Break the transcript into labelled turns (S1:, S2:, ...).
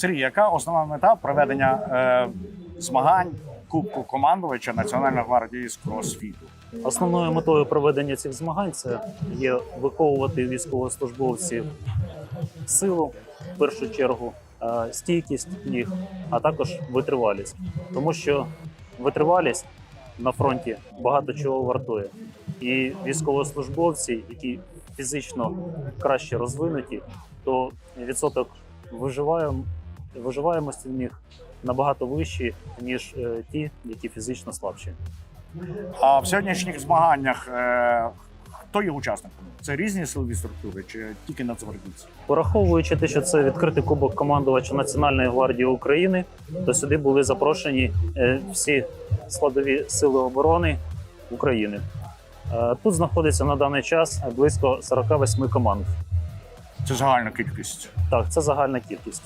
S1: Сергій, яка основна мета проведення е, змагань Кубку командувача Національної гвардії з кросфіту?
S2: Основною метою проведення цих змагань це є виховувати військовослужбовців силу в першу чергу, е, стійкість їх, а також витривалість, тому що витривалість на фронті багато чого вартує. І військовослужбовці, які фізично краще розвинуті, то відсоток виживаєм, виживаємості в них набагато вищий, ніж е, ті, які фізично слабші.
S1: А в сьогоднішніх змаганнях е, хто є учасником? Це різні силові структури чи тільки нацгвардійці?
S2: Пораховуючи те, що це відкритий кубок командувача Національної гвардії України, то сюди були запрошені е, всі складові сили оборони України. Тут знаходиться на даний час близько 48 команд.
S1: Це загальна кількість.
S2: Так, це загальна кількість.